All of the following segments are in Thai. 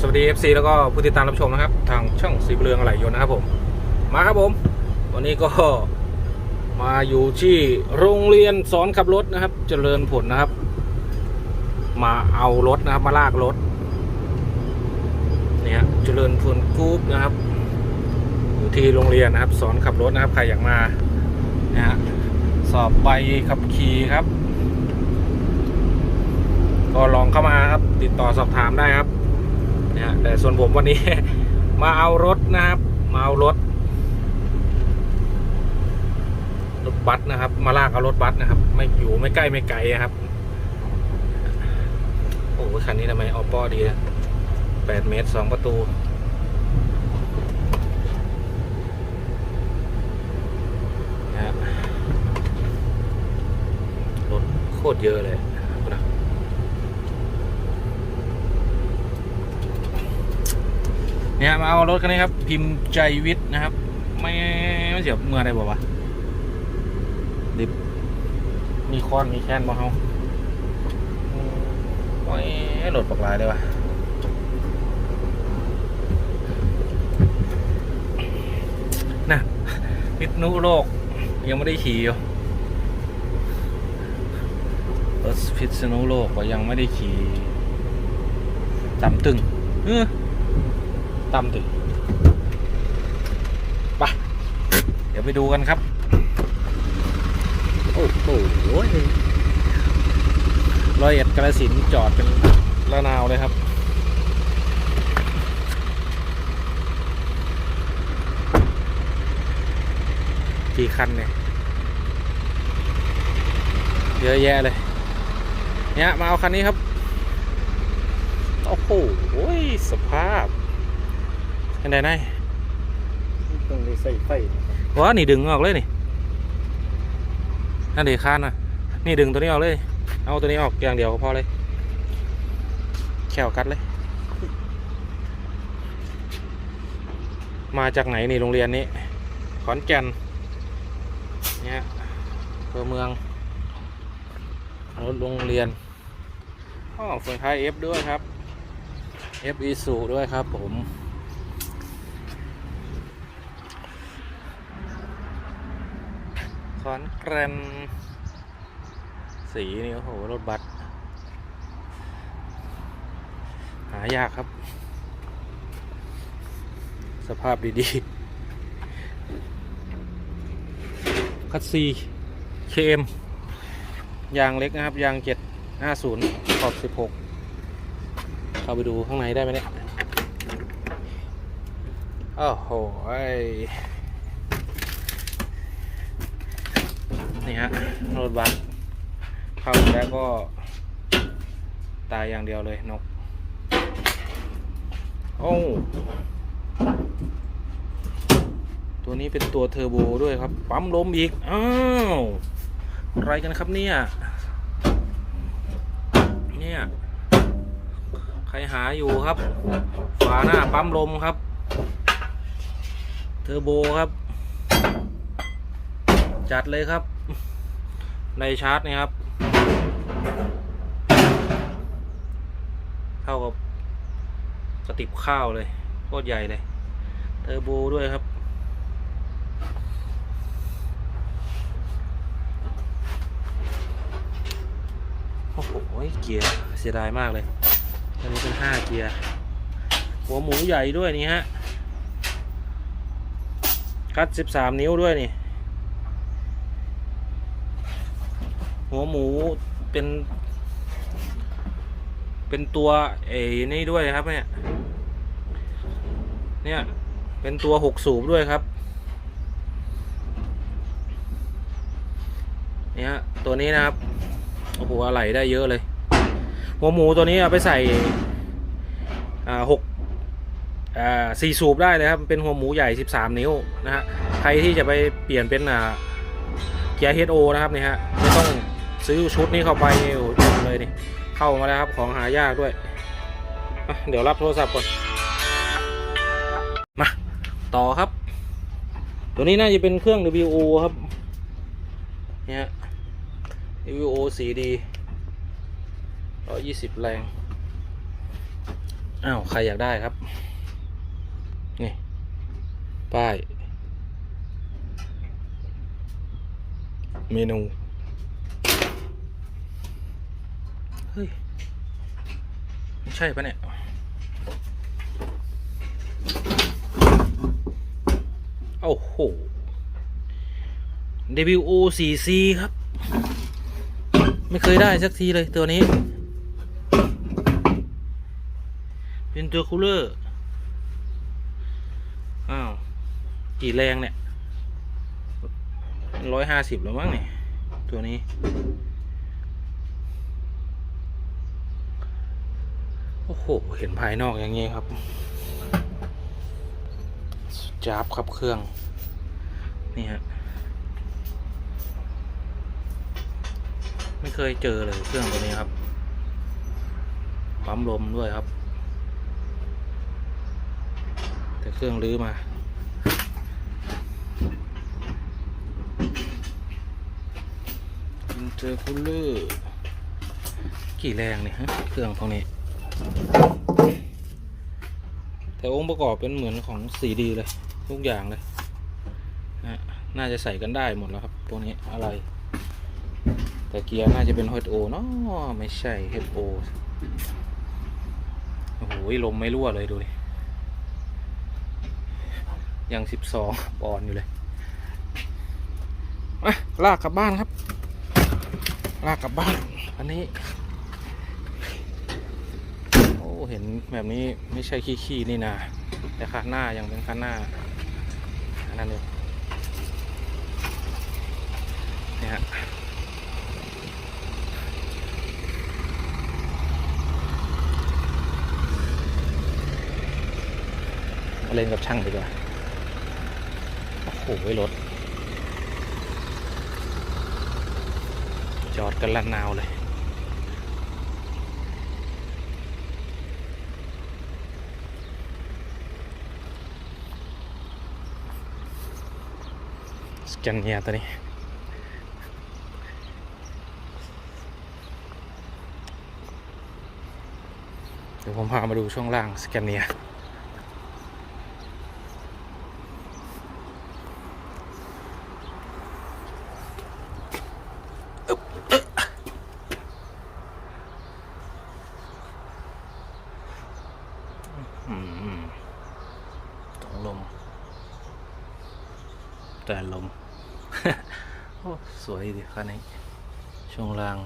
สวัสดี FC แล้วก็ผู้ติดตามรับชมนะครับ ทางช่องสีเบลืองอะไรยนต์นะครับผม มาครับผม วันนี้ก็มาอยู่ที่โรงเรียนสอนขับรถนะครับ เจริญผลนะครับ มาเอารถนะครับ มาลากรถเนี่ยเจริญผลกรุ๊ปนะครับ อยู่ที่โรงเรียนนะครับ สอนขับรถนะครับใครอยากมานะฮะสอบใบขับขี่ครับ ก็ลองเข้ามาครับ ติดต่อสอบถามได้ครับ นะฮะแต่ส่วนผมวันนี้ มาเอารถนะครับ มาเอารถรถบัสนะครับ มาลากเอารถบัสนะครับ ไม่อยู่ไม่ใกล้ไม่ไกลนะครับ โอ้คันนี้ทำไมออปป้อดีนะแปดเมตรสองประตูนะฮะรถโคตรเยอะเลยนะ เนี่ยมาเอารถคันนี้ครับ พิมพ์ใจวิทย์นะครับ ไม่ไม่เสียเมื่อไรบอกว่าดิบมีคอนมีแค้นบ่เฮาอืมโอ้ยโหลดปากลายเลยวะน่ะพิษณุโลก ยังไม่ได้ขี่อยู่รถพิษณุโลกก็ยังไม่ได้ขี่ตำตึงเออ ต่ำถึงไปเดี๋ยวไปดูกันครับ โอ้โหรอยเอ็ดกระสินจอดเป็นระนาวเลยครับกี่คันเนี่ย เยอะแยะเลย เนี่ย มาเอาคันนี้ครับ โอ้โหสภาพ เป็นไงนายต้องได้ใส่ไฟว้านี่ดึงออกเลยนี่นั่นเดี๋ยวคานนะนี่ดึงตัวนี้ออกเลย เอาตัวนี้ออกอย่างเดียวก็พอเลยแค่กัดเลย มาจากไหนนี่โรงเรียนนี้ ขอนแก่นเนี่ยอำเภอเมืองรถโรงเรียนอ๋อเฟืองท้าย F ด้วยครับ F e s u ด้วยครับผม อนแกรนสีนี่โอ้โหรถบัสหายากครับ สภาพดีๆ คัตซีเคมยางเล็กนะครับ ยางเจ็ดห้าศูนย์ขอบสิบหกเข้าไปดูข้างในได้ไหมเนี่ย โอ้โหไอ้ นี่ฮะรถบัสเข้าไปแล้วก็ ตายอย่างเดียวเลยนก โอ้ตัวนี้เป็นตัวเทอร์โบด้วยครับ ปั๊มลมอีก อ้าวอะไรกันครับเนี่ย เนี่ย ใครหาอยู่ครับ ฝาหน้าปั๊มลมครับ เทอร์โบครับ จัดเลยครับ ในชาร์จนี่ครับ เท่ากับกระติบข้าวเลยโคตรใหญ่เลยเทอร์โบด้วยครับ โอ้โหเกียร์เสียดายมากเลยอันนี้เป็นห้าเกียร์ หัวหมูใหญ่ด้วยนี่ฮะกัดสิบสามนิ้วด้วยนี่ หัวหมูเป็น เป็นตัวเอ้นี่ด้วยครับเนี่ย เนี่ย เป็นตัวหกสูบด้วยครับ เนี่ยตัวนี้นะครับ โอ้โหอะไหล่ได้เยอะเลย หัวหมูตัวนี้เอาไปใส่ อ่าหกอ่าสี่สูบได้เลยครับ เป็นหัวหมูใหญ่13นิ้วนะฮะ ใครที่จะไปเปลี่ยนเป็นอ่าเกียร์ HO นะครับนี่ฮะไม่ต้อง ซื้อชุดนี้เข้าไปนี่โอ้โหจบเลยนี่เข้ามาแล้วครับของหายากด้วยเดี๋ยวรับโทรศัพท์ก่อนมาต่อครับ ตัวนี้น่าจะเป็นเครื่อง WO ครับเนี่ย WO สีดีร้อยยี่สิบแรงอ้าวใครอยากได้ครับ นี่ ป้าย เมนู เฮ้ยไม่ใช่ปะเนี่ย โอ้โห WO4C ครับ ไม่เคยได้สักทีเลยตัวนี้ เป็นตัวคูลเลอร์ อ้าว กี่แรงเนี่ยร้อยห้าสิบแล้วมั้งเนี่ย ตัวนี้ โอ้โห เห็นภายนอกอย่างนี้ครับจาบครับเครื่อง นี่ฮะ ไม่เคยเจอเลยเครื่องตัวนี้ครับ ปั๊มลมด้วยครับ แต่เครื่องรื้อมาเตอคูลเลอร์กี่แรงเนี่ยฮะ เครื่องตรงนี้ แต่องค์ประกอบเป็นเหมือนของสีดีเลยทุกอย่างเลยนะน่าจะใส่กันได้หมดแล้วครับตัวนี้อะไร แต่เกียร์น่าจะเป็น HO เนาะไม่ใช่ HO โอ้โหลมไม่รั่วเลยดูดิยังสิบสองปอนด์อยู่เลยอะลากกลับบ้านครับ ลากกลับบ้านอันนี้ เห็นแบบนี้ไม่ใช่ขี้ๆนี่นาแต่คันหน้ายังเป็นคันหน้าอันนั้นเลยเนี่ยฮะมาเล่นกับช่างดีกว่าโอ้โหรถ จอดกันละนาวเลย สแกนเนียตัวนี้ เดี๋ยวผมพามาดูช่วงล่างสแกนเนียต้องลมแต่ลม โอ้สวยดีคันนี้ ช่วงล่าง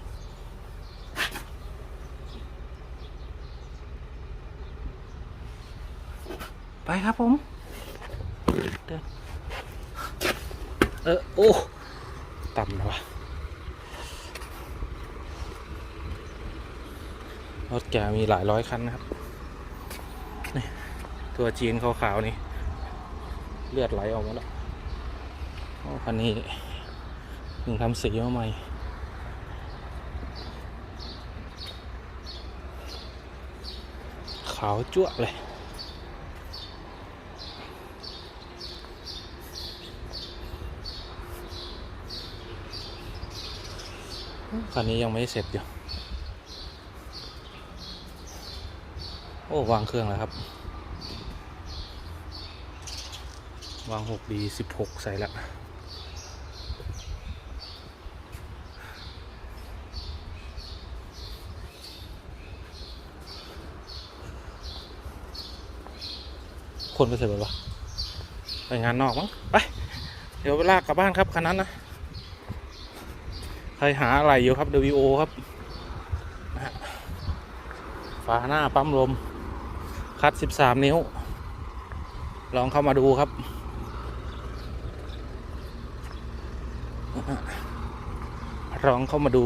ไปครับผม เดิน เออ โอ้ ต่ำนะวะรถแกมีหลายร้อยคันนะครับ นี่ ตัวจีนขาวๆนี่ เลือดไหลออกมาแล้ว โอ้คันนี้เพิ่งทำสีมาใหม่ขาวจั่วเลยคันนี้ยังไม่เสร็จอยู่ โอ้ วางเครื่องแล้วครับ วางหกดีสิบหกใส่ละ คนไปเสร็จหมดปะไปงานนอกมั้งไป เดี๋ยวไปลากกลับบ้านครับคันนั้นนะใครหาอะไรอยู่ครับ WO ครับนะฮะฝาหน้าปั๊มลม คัด 13 นิ้ว ลองเข้ามาดูครับลองเข้ามาดู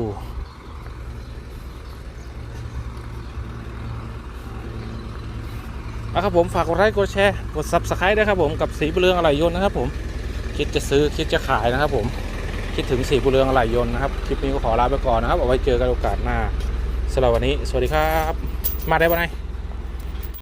นะครับผมฝากกดไลค์กดแชร์กด Subscribe ด้วยครับผมกับสีบุเรืองอะไรยนต์นะครับผมคิดจะซื้อคิดจะขายนะครับผมคิดถึงสีบุเรืองอะไรยนต์นะครับคลิปนี้ก็ขอลาไปก่อนนะครับเอาไว้เจอกันโอกาสหน้าสำหรับวันนี้ สวัสดีครับ มาได้ปะไง